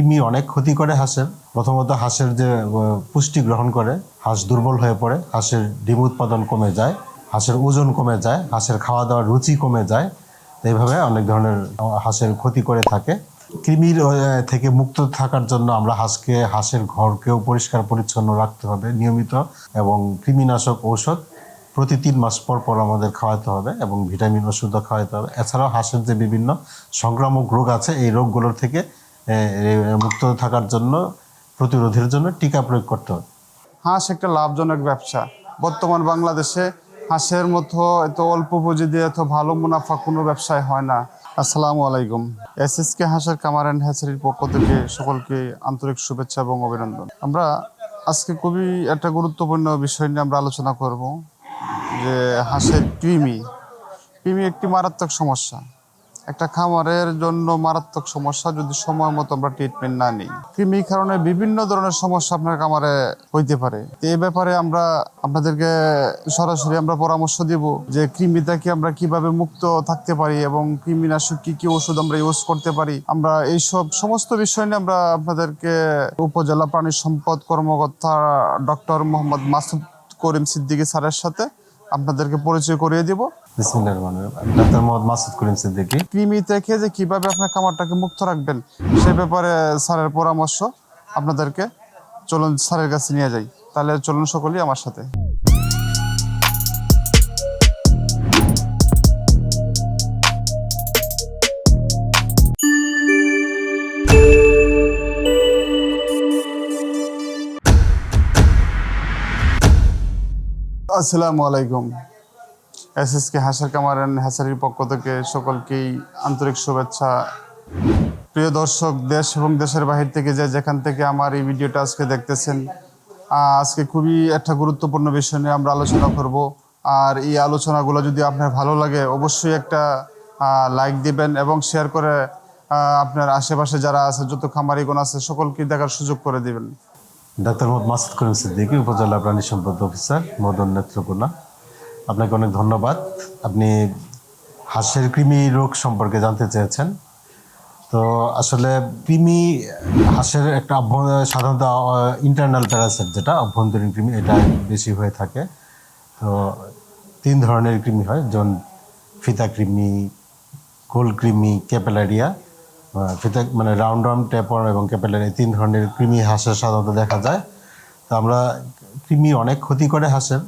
কৃমি অনেক ক্ষতি করে হাঁসের। প্রথমত হাঁসের যে পুষ্টি গ্রহণ করে, হাঁস দুর্বল হয়ে পড়ে, হাঁসের ডিম উৎপাদন কমে যায়, হাঁসের ওজন কমে যায়, হাঁসের খাওয়া দাওয়ার রুচি কমে যায়। এইভাবে অনেক ধরনের হাঁসের ক্ষতি করে থাকে। কৃমির থেকে মুক্ত থাকার জন্য আমরা হাঁসকে, হাঁসের ঘরকেও পরিষ্কার পরিচ্ছন্ন রাখতে হবে নিয়মিত এবং কৃমিনাশক ঔষধ প্রতি তিন মাস পর পর আমাদের খাওয়াতে হবে এবং ভিটামিন ওষুধও খাওয়াতে হবে। এছাড়াও হাঁসের যে বিভিন্ন সংক্রামক রোগ আছে, এই রোগগুলোর থেকে মুক্ত থাকার জন্য, প্রতিরোধের জন্য টিকা প্রয়োগ করতে হবে। হাঁস একটা লাভজনক ব্যবসা। বর্তমান বাংলাদেশে হাঁসের মতো এত অল্প পুঁজি দিয়ে এত ভালো মুনাফা কোনো ব্যবসায় হয় না। আসসালামু আলাইকুম। এস এস কে হাঁসের কামার অ্যান্ড হ্যাচারির পক্ষ থেকে সকলকে আন্তরিক শুভেচ্ছা এবং অভিনন্দন। আমরা আজকে খুবই একটা গুরুত্বপূর্ণ বিষয় নিয়ে আমরা আলোচনা করব, যে হাঁসের কৃমি। কৃমি একটি মারাত্মক সমস্যা। একটা খামারের জন্য মারাত্মক সমস্যা যদি সময় মতো আমরা ট্রিটমেন্ট না নিই। কৃমির কারণে বিভিন্ন ধরনের সমস্যা আপনার খামারে হইতে পারে। এই ব্যাপারে আমরা আপনাদেরকে সরাসরি আমরা পরামর্শ দিব যে কৃমি থেকে আমরা কীভাবে মুক্ত থাকতে পারি এবং কৃমিনাশক কি কি ওষুধ আমরা ইউজ করতে পারি। আমরা এইসব সমস্ত বিষয় নিয়ে আমরা আপনাদেরকে উপজেলা প্রাণী সম্পদ কর্মকর্তা ডক্টর মোহাম্মদ মাসুদ করিম সিদ্দিকী স্যারের সাথে আপনাদেরকে পরিচয় করিয়ে দিব। বিসমিল্লাহির রহমানির রহিম। ডাক্তার মোহাম্মদ মাসুদ করিম সিদ্দিকী। কৃমি থেকে যে কীভাবে আপনার খামারটাকে মুক্ত রাখবেন সে ব্যাপারে স্যারের পরামর্শ আপনাদেরকে। চলুন স্যারের কাছে নিয়ে যাই। তাহলে চলুন সকলেই আমার সাথে। আসসালামু আলাইকুম। এস এস কে হাসার কামার অ্যান্ড হ্যাসারির পক্ষ থেকে সকলকেই আন্তরিক শুভেচ্ছা। প্রিয় দর্শক, দেশ এবং দেশের বাহির থেকে যে যেখান থেকে আমার এই ভিডিওটা আজকে দেখতেছেন আজকে খুবই একটা গুরুত্বপূর্ণ বিষয় নিয়ে আমরা আলোচনা করব। আর এই আলোচনাগুলো যদি আপনার ভালো লাগে, অবশ্যই একটা লাইক দিবেন এবং শেয়ার করে আপনার আশেপাশে যারা আছে, যত খামারিগণ আছে, সকলকে দেখার সুযোগ করে দিবেন। ডাক্তার মোহাম্মদ মাসুদ করিম সিদ্দিকী, উপজেলা প্রাণী সম্পদ অফিসার মদন নেত্রকোনা। আপনাকে অনেক ধন্যবাদ। আপনি হাঁসের কৃমি রোগ সম্পর্কে জানতে চেয়েছেন। তো আসলে কৃমি হাঁসের একটা সাধারণত ইন্টারনাল প্যারাসাইট যেটা অভ্যন্তরীণ কৃমি, এটা বেশি হয়ে থাকে। তো তিন ধরনের কৃমি হয়, যেমন ফিতা কৃমি গোল কৃমি, ক্যাপেলারিয়া ফিতা মানে রাউন্ড রাউন্ড ট্যাপর এবং ক্যাপেলারি এই তিন ধরনের কৃমি হাঁসের সাধারণত দেখা যায়। তো আমরা কৃমি অনেক ক্ষতি করে হাঁসের।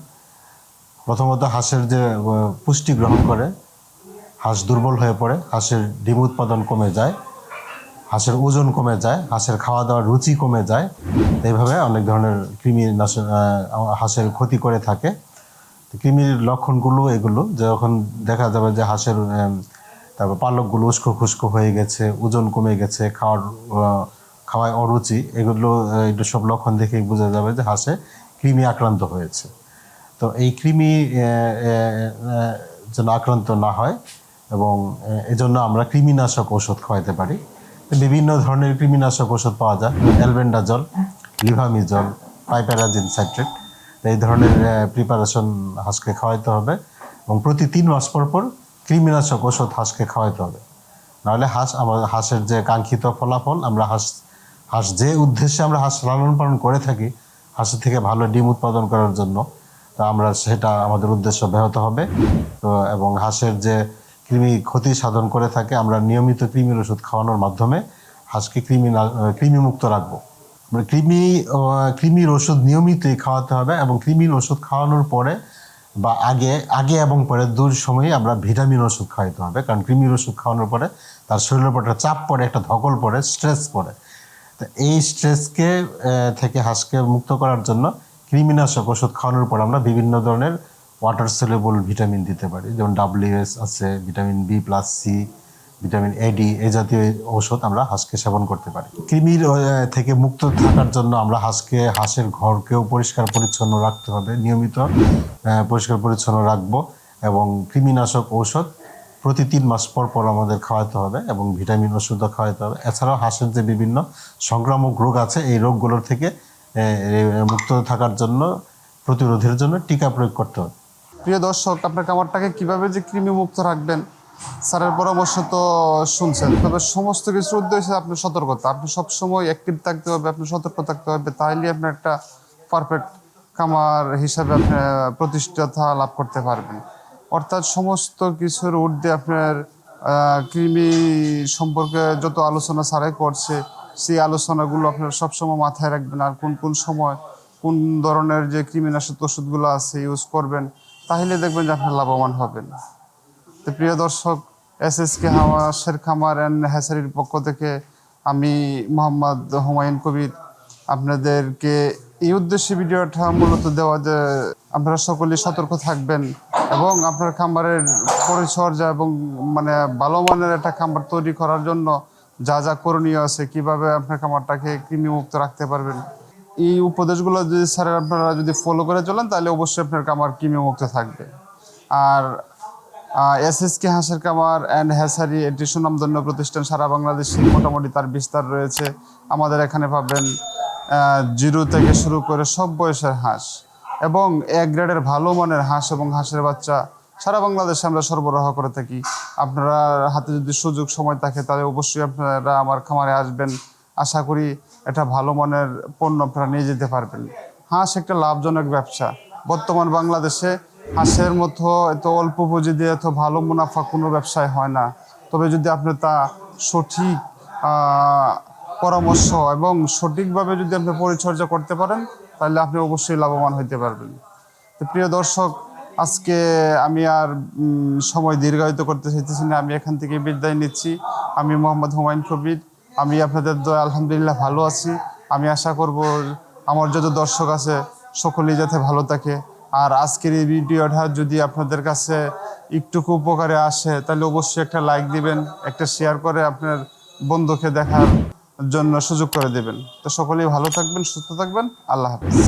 প্রথমত হাঁসের যে পুষ্টি গ্রহণ করে, হাঁস দুর্বল হয়ে পড়ে, হাঁসের ডিম উৎপাদন কমে যায়, হাঁসের ওজন কমে যায়, হাঁসের খাওয়া দাওয়ার রুচি কমে যায়। এইভাবে অনেক ধরনের কৃমি হাঁসের ক্ষতি করে থাকে। কৃমির লক্ষণগুলো এগুলো যখন দেখা যাবে যে হাঁসের তারপর পালকগুলো উস্কো খুস্কো হয়ে গেছে, ওজন কমে গেছে, খাওয়ার খাওয়ায় অরুচি, এগুলো এগুলো সব লক্ষণ দেখেই বোঝা যাবে যে হাঁসে কৃমি আক্রান্ত হয়েছে। তো এই কৃমি যেন আক্রান্ত না হয় এবং এজন্য আমরা কৃমিনাশক ওষুধ খাওয়াতে পারি। বিভিন্ন ধরনের কৃমিনাশক ওষুধ পাওয়া যায়, অ্যালবেন্ডাজল, লিভামিজল, পাইপ্যারাজিন সাইট্রেট, এই ধরনের প্রিপারেশন হাঁসকে খাওয়াইতে হবে এবং প্রতি তিন মাস পর পর কৃমিনাশক ওষুধ হাঁসকে খাওয়াইতে হবে। নাহলে হাঁস আমাদের হাঁসের যে কাঙ্ক্ষিত ফলাফল, আমরা হাঁস হাঁস যে উদ্দেশ্যে আমরা হাঁস লালন পালন করে থাকি, হাঁসের থেকে ভালো ডিম উৎপাদন করার জন্য, তো আমরা সেটা আমাদের উদ্দেশ্য ব্যাহত হবে। তো, এবং হাঁসের যে কৃমি ক্ষতি সাধন করে থাকে, আমরা নিয়মিত কৃমির ওষুধ খাওয়ানোর মাধ্যমে হাঁসকে কৃমি না- কৃমি মুক্ত রাখব কৃমি কৃমির ওষুধ নিয়মিতই খাওয়াতে হবে, এবং কৃমির ওষুধ খাওয়ানোর পরে বা আগে আগে এবং পরে দূর সময়ে আমরা ভিটামিন ওষুধ খাওয়াইতে হবে। কারণ কৃমির ওষুধ খাওয়ানোর পরে তার শরীরের উপর একটা চাপ পড়ে, একটা ধকল পড়ে স্ট্রেস পড়ে। তো এই স্ট্রেসকে থেকে হাঁসকে মুক্ত করার জন্য কৃমিনাশক ওষুধ খাওয়ানোর পর আমরা বিভিন্ন ধরনের ওয়াটার সেলেবল ভিটামিন দিতে পারি। যেমন ডাব্লিউএস আছে vitamin B plus C vitamin A D এই জাতীয় ঔষধ আমরা হাঁসকে সেবন করতে পারি। কৃমির থেকে মুক্ত থাকার জন্য আমরা হাঁসকে, হাঁসের ঘরকেও পরিষ্কার পরিচ্ছন্ন রাখতে হবে। নিয়মিত পরিষ্কার পরিচ্ছন্ন রাখব এবং কৃমিনাশক ঔষধ প্রতি তিন মাস পর পর আমাদের খাওয়াতে হবে এবং ভিটামিন ওষুধও খাওয়াতে হবে। এছাড়াও হাঁসের যে বিভিন্ন সংক্রামক রোগ আছে, এই রোগগুলোর থেকে মুক্ত থাকার জন্য, প্রতিরোধের জন্য টিকা প্রয়োগ করতে হবে। প্রিয় দর্শক, আপনার খামারটাকে কীভাবে যে কৃমি মুক্ত রাখবেন স্যারের পরামর্শ তো শুনছেন, তবে সমস্ত কিছুর উদ্দেশ্য আপনি সতর্কতা। আপনি সবসময় অ্যাক্টিভ থাকতে হবে, আপনি সতর্ক থাকতে হবে তাহলে আপনি একটা পারফেক্ট কামার হিসাবে আপনি প্রতিষ্ঠাতা লাভ করতে পারবেন। অর্থাৎ সমস্ত কিছুর ঊর্ধ্বে আপনার কৃমি সম্পর্কে যত আলোচনা স্যারাই করছে, সেই আলোচনাগুলো আপনারা সবসময় মাথায় রাখবেন, আর কোন কোন সময় কোন ধরনের যে কৃমিনাশক ওষুধগুলো আছে ইউজ করবেন তাহলে দেখবেন যে আপনার লাভবান হবেন। তো প্রিয় দর্শক এস এস কে হামাসের খামার অ্যান্ড হ্যাসারির পক্ষ থেকে আমি মোহাম্মদ হুমায়ুন কবির আপনাদেরকে এই উদ্দেশ্যে ভিডিওটা মূলত দেওয়া যে আপনারা সকলে সতর্ক থাকবেন এবং আপনার খামারের পরিচর্যা এবং মানে ভালো মানের একটা খামার তৈরি করার জন্য যা যা করণীয় আছে, কীভাবে আপনার খামারটাকে কৃমিমুক্ত রাখতে পারবেন। এই উপদেশগুলো যদি স্যার আপনারা যদি ফলো করে চলেন, তাহলে অবশ্যই আপনার খামার কৃমিমুক্ত থাকবে। আর এস এস হাঁসের খামার অ্যান্ড হ্যাসারি এটি সুনামধন্য প্রতিষ্ঠান সারা বাংলাদেশে মোটামুটি তার বিস্তার রয়েছে। আমাদের এখানে পাবেন জিরো থেকে শুরু করে সব বয়সের হাঁস এবং এক গ্রেডের ভালো মানের হাঁস এবং হাঁসের বাচ্চা সারা বাংলাদেশে আমরা সরবরাহ করে থাকি। আপনারা হাতে যদি সুযোগ সময় থাকে তাহলে অবশ্যই আপনারা আমার খামারে আসবেন। আশা করি এটা ভালো মানের পণ্য আপনারা নিয়ে যেতে পারবেন। হাঁস একটা লাভজনক ব্যবসা। বর্তমান বাংলাদেশে হাঁসের মতো এত অল্প পুঁজি দিয়ে এত ভালো মুনাফা কোনো ব্যবসায় হয় না। তবে যদি আপনি তা সঠিক পরামর্শ এবং সঠিকভাবে যদি আপনি পরিচর্যা করতে পারেন, তাহলে আপনি অবশ্যই লাভবান হইতে পারবেন। তো প্রিয় দর্শক, আজকে আমি আর সময় দীর্ঘায়িত করতে চাইতেছি না। আমি এখান থেকে বিদায় নিচ্ছি। আমি মোহাম্মদ হুমায়ুন কবির। আমি আপনাদের দয়া আলহামদুলিল্লাহ ভালো আছি। আমি আশা করব, আমার যত দর্শক আছে, সকলেই যাতে ভালো থাকে। আর আজকের এই ভিডিওটা যদি আপনাদের কাছে একটুকু উপকারে আসে, তাহলে অবশ্যই একটা লাইক দিবেন, একটা শেয়ার করে আপনার বন্ধুকে দেখার জন্য সুযোগ করে দেবেন। তো সকলেই ভালো থাকবেন, সুস্থ থাকবেন। আল্লাহ হাফিজ।